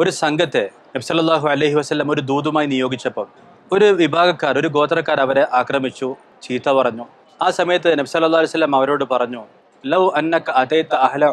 ഒരു സംഘത്തെ നബ്സല്ലാഹു അലഹി വസ്ലം ഒരു ദൂതുമായി നിയോഗിച്ചപ്പോൾ ഒരു വിഭാഗക്കാർ ഒരു ഗോത്രക്കാർ അവരെ ആക്രമിച്ചു ചീത്ത പറഞ്ഞു. ആ സമയത്ത് നബ്സല്ലാ വസ്ലം അവരോട് പറഞ്ഞു ലൗ അന്നക അതൈത അഹ്ല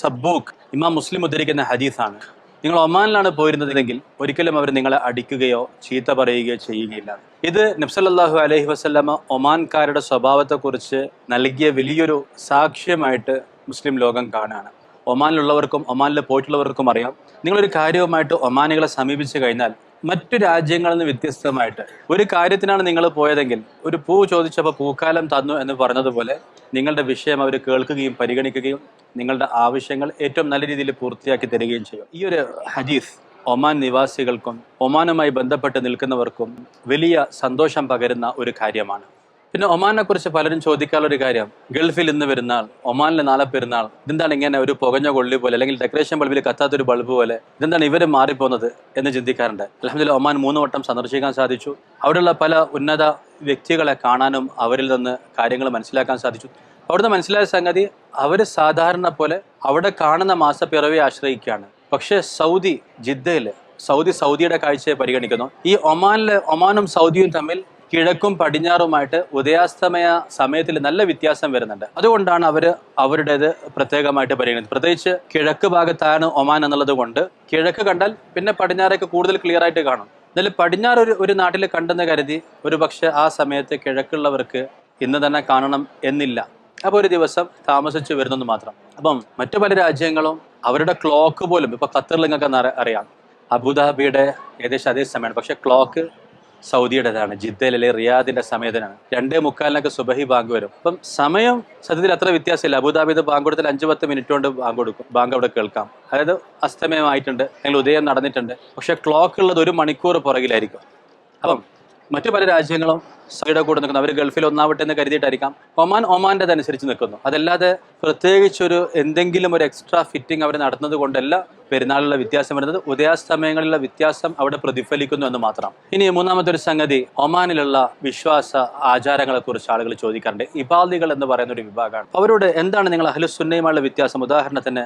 സബ്ബൂക്ക് ഇമാം മുസ്ലിം ഉദ്ധരിക്കുന്ന ഹദീസാണ്. നിങ്ങൾ ഒമാനിലാണ് പോയിരുന്നതെങ്കിൽ ഒരിക്കലും അവർ നിങ്ങളെ അടിക്കുകയോ ചീത്ത പറയുകയോ ചെയ്യുകയില്ല. ഇത് നബ്സല്ലാഹു അലഹി വസ്ലമ ഒമാൻകാരുടെ സ്വഭാവത്തെക്കുറിച്ച് നൽകിയ വലിയൊരു സാക്ഷ്യമായിട്ട് മുസ്ലിം ലോകം കാണാണ്. ഒമാനിലുള്ളവർക്കും ഒമാനിൽ പോയിട്ടുള്ളവർക്കും അറിയാം. നിങ്ങളൊരു കാര്യവുമായിട്ട് ഒമാനികളെ സമീപിച്ചു കഴിഞ്ഞാൽ മറ്റു രാജ്യങ്ങളിൽ നിന്ന് വ്യത്യസ്തമായിട്ട് ഒരു കാര്യത്തിനാണ് നിങ്ങൾ പോയതെങ്കിൽ ഒരു പൂ ചോദിച്ചപ്പോൾ പൂക്കാലം തന്നു എന്ന് പറഞ്ഞതുപോലെ നിങ്ങളുടെ വിഷയം അവർ കേൾക്കുകയും പരിഗണിക്കുകയും നിങ്ങളുടെ ആവശ്യങ്ങൾ ഏറ്റവും നല്ല രീതിയിൽ പൂർത്തിയാക്കി തരികയും ചെയ്യും. ഈ ഒരു ഹദീസ് ഒമാൻ നിവാസികൾക്കും ഒമാനുമായി ബന്ധപ്പെട്ട് നിൽക്കുന്നവർക്കും വലിയ സന്തോഷം പകരുന്ന ഒരു കാര്യമാണ്. പിന്നെ ഒമാനെ കുറിച്ച് പലരും ചോദിക്കാനുള്ള ഒരു കാര്യം ഗൾഫിൽ ഇന്ന് പെരുന്നാൾ ഒമാനിലെ നാളെ പെരുന്നാൾ ഇതെന്താണ് ഇങ്ങനെ ഒരു പുകഞ്ഞ കൊള്ളി പോലെ അല്ലെങ്കിൽ ഡെക്കറേഷൻ ബൾബിൽ കത്താത്തൊരു ബൾബ് പോലെ ഇതെന്താണ് ഇവർ മാറിപ്പോകുന്നത് എന്ന് ചിന്തിക്കാറുണ്ട്. അലഹമില്ല ഒമാൻ മൂന്ന് വട്ടം സന്ദർശിക്കാൻ സാധിച്ചു. അവിടെയുള്ള പല ഉന്നത വ്യക്തികളെ കാണാനും അവരിൽ നിന്ന് കാര്യങ്ങൾ മനസ്സിലാക്കാൻ സാധിച്ചു. അവിടുന്ന് മനസ്സിലായ സംഗതി അവർ സാധാരണ പോലെ അവിടെ കാണുന്ന മാസപ്പിറവിയെ ആശ്രയിക്കുകയാണ്. പക്ഷേ സൗദി ജിദ്ദയിൽ സൗദി സൗദിയുടെ കാഴ്ചയെ പരിഗണിക്കുന്നു. ഈ ഒമാനിലെ ഒമാനും സൗദിയും തമ്മിൽ കിഴക്കും പടിഞ്ഞാറുമായിട്ട് ഉദയാസ്തമയ സമയത്തിൽ നല്ല വ്യത്യാസം വരുന്നുണ്ട്. അതുകൊണ്ടാണ് അവർ അവരുടേത് പ്രത്യേകമായിട്ട് പരിഗണിക്കുന്നത്. പ്രത്യേകിച്ച് കിഴക്ക് ഭാഗത്താണ് ഒമാൻ എന്നുള്ളത് കൊണ്ട് കിഴക്ക് കണ്ടാൽ പിന്നെ പടിഞ്ഞാറൊക്കെ കൂടുതൽ ക്ലിയർ ആയിട്ട് കാണും. എന്നാലും പടിഞ്ഞാറ് ഒരു ഒരു നാട്ടിൽ കണ്ടെന്ന് കരുതി ഒരു പക്ഷെ ആ സമയത്ത് കിഴക്കുള്ളവർക്ക് ഇന്ന് തന്നെ കാണണം എന്നില്ല. അപ്പോൾ ഒരു ദിവസം താമസിച്ചു വരുന്നെന്ന് മാത്രം. അപ്പം മറ്റു പല രാജ്യങ്ങളും അവരുടെ ക്ലോക്ക് പോലും ഇപ്പോൾ ഖത്തറിൽ നിങ്ങൾക്ക് അറി- അറിയാം. അബുദാബിയുടെ ഏകദേശം അതേ സമയമാണ്. പക്ഷേ ക്ലോക്ക് സൗദിയുടേതാണ് ജിദ്ദയിലെ റിയാദിന്റെ സമയത്തിനാണ് രണ്ടേ മുക്കാലിനൊക്കെ സുബഹി ബാങ്ക് വരും. അപ്പം സമയം സത്യത്തിൽ അത്ര വ്യത്യാസമില്ല. അബുദാബിത് ബാങ്ക് കൊടുത്താൽ അഞ്ച് പത്ത് മിനിറ്റ് കൊണ്ട് ബാങ്ക് കൊടുക്കും. ബാങ്ക് അവിടെ കേൾക്കാം. അതായത് അസ്തമയമായിട്ടുണ്ട്. അല്ലെങ്കിൽ ഉദയം നടന്നിട്ടുണ്ട്. പക്ഷെ ക്ലോക്ക് ഉള്ളത് ഒരു മണിക്കൂർ പുറകിലായിരിക്കും. അപ്പം മറ്റു പല രാജ്യങ്ങളും സൗദിയുടെ കൂടെ നിൽക്കുന്നു. അവർ ഗൾഫിൽ ഒന്നാവട്ടെ എന്ന് കരുതിയിട്ടായിരിക്കാം. ഒമാൻ ഒമാന്റെതനുസരിച്ച് നിൽക്കുന്നു. അതല്ലാതെ പ്രത്യേകിച്ചൊരു എന്തെങ്കിലും ഒരു എക്സ്ട്രാ ഫിറ്റിംഗ് അവർ നടത്തുന്നത് കൊണ്ടല്ല പെരുന്നാളിലുള്ള വ്യത്യാസം വരുന്നത്. ഉദയാസ്തമയങ്ങളിലുള്ള വ്യത്യാസം അവിടെ പ്രതിഫലിക്കുന്നു എന്ന് മാത്രം. ഇനി മൂന്നാമത്തെ ഒരു സംഗതി ഒമാനിലുള്ള വിശ്വാസ ആചാരങ്ങളെക്കുറിച്ച് ആളുകൾ ചോദിക്കാറുണ്ട്. ഇബാദികൾ എന്ന് പറയുന്ന ഒരു വിഭാഗമാണ്. അവരോട് എന്താണ് നിങ്ങൾ അഹ്ലുസുന്നയുമായുള്ള വ്യത്യാസം? ഉദാഹരണത്തിന്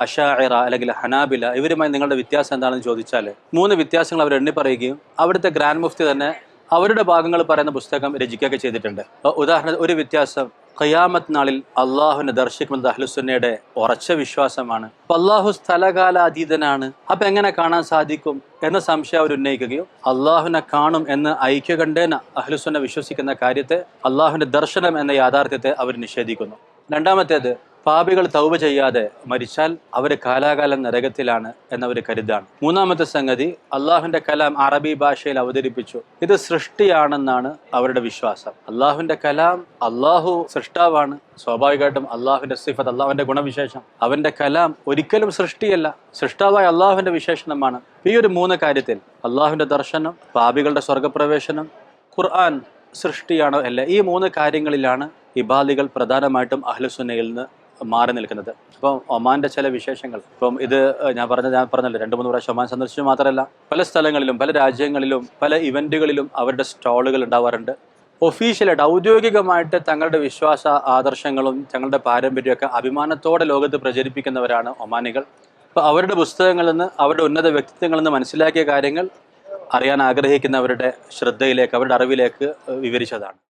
അഷാഇറ അല്ലെങ്കിൽ ഹനാബില ഇവരുമായി നിങ്ങളുടെ വ്യത്യാസം എന്താണെന്ന് ചോദിച്ചാൽ മൂന്ന് വ്യത്യാസങ്ങൾ അവർ എണ്ണി പറയുകയും അവിടുത്തെ ഗ്രാൻഡ് മുഫ്തി തന്നെ അവരുടെ ഭാഗങ്ങൾ പറയുന്ന പുസ്തകം രചിക്കുകയൊക്കെ ചെയ്തിട്ടുണ്ട്. ഉദാഹരണ ഒരു വ്യത്യാസം ഖയാമത്ത് നാളിൽ അള്ളാഹുവിനെ ദർശിക്കുന്നത് അഹ്ലുസുന്നയുടെ ഉറച്ച വിശ്വാസമാണ്. അപ്പൊ അള്ളാഹു സ്ഥലകാലാതീതനാണ്. അപ്പൊ എങ്ങനെ കാണാൻ സാധിക്കും എന്ന സംശയം അവർ ഉന്നയിക്കുകയോ അള്ളാഹുവിനെ കാണും എന്ന് ഐക്യകണ്ഠേന അഹ്ലുസുന്ന വിശ്വസിക്കുന്ന കാര്യത്തെ അള്ളാഹുവിന്റെ ദർശനം എന്ന യാഥാർത്ഥ്യത്തെ അവർ നിഷേധിക്കുന്നു. രണ്ടാമത്തേത് പാപികൾ തൗവ ചെയ്യാതെ മരിച്ചാൽ അവർ കാലാകാലം നരകത്തിലാണ് എന്നവർ കരുതാണ് മൂന്നാമത്തെ സംഗതി അള്ളാഹുവിന്റെ കലാം അറബി ഭാഷയിൽ അവതരിപ്പിച്ചു. ഇത് സൃഷ്ടിയാണെന്നാണ് അവരുടെ വിശ്വാസം. അള്ളാഹുവിന്റെ കലാം അള്ളാഹു സൃഷ്ടാവാണ്. സ്വാഭാവികമായിട്ടും അള്ളാഹുവിന്റെ സിഫത്ത് അള്ളാഹുവിന്റെ ഗുണവിശേഷം. അവന്റെ കലാം ഒരിക്കലും സൃഷ്ടിയല്ല. സൃഷ്ടാവായ അള്ളാഹുവിന്റെ വിശേഷണമാണ്. ഈ ഒരു മൂന്ന് കാര്യത്തിൽ അള്ളാഹുവിന്റെ ദർശനം പാപികളുടെ സ്വർഗപ്രവേശനം ഖുർആൻ സൃഷ്ടിയാണോ അല്ല? ഈ മൂന്ന് കാര്യങ്ങളിലാണ് ഇബാദികൾ പ്രധാനമായിട്ടും അഹ്ലുസുന്നയിൽ നിന്ന് മാറി നിൽക്കുന്നത്. ഇപ്പം ഒമാന്റെ ചില വിശേഷങ്ങൾ. ഇപ്പം ഇത് ഞാൻ പറഞ്ഞ ഞാൻ പറഞ്ഞല്ലോ രണ്ട് മൂന്ന് പ്രാവശ്യം ഒമാൻ സന്ദർശിച്ചു മാത്രമല്ല പല സ്ഥലങ്ങളിലും പല രാജ്യങ്ങളിലും പല ഇവന്റുകളിലും അവരുടെ സ്റ്റാളുകൾ ഉണ്ടാവാറുണ്ട്. ഒഫീഷ്യലായിട്ട് ഔദ്യോഗികമായിട്ട് തങ്ങളുടെ വിശ്വാസ ആദർശങ്ങളും തങ്ങളുടെ പാരമ്പര്യമൊക്കെ അഭിമാനത്തോടെ ലോകത്ത് പ്രചരിപ്പിക്കുന്നവരാണ് ഒമാനികൾ. അപ്പോൾ അവരുടെ പുസ്തകങ്ങളിൽ നിന്ന് അവരുടെ ഉന്നത വ്യക്തിത്വങ്ങളിൽ നിന്ന് മനസ്സിലാക്കിയ കാര്യങ്ങൾ അറിയാൻ ആഗ്രഹിക്കുന്നവരുടെ ശ്രദ്ധയിലേക്ക് അവരുടെ അറിവിലേക്ക് വിവരിച്ചതാണ്.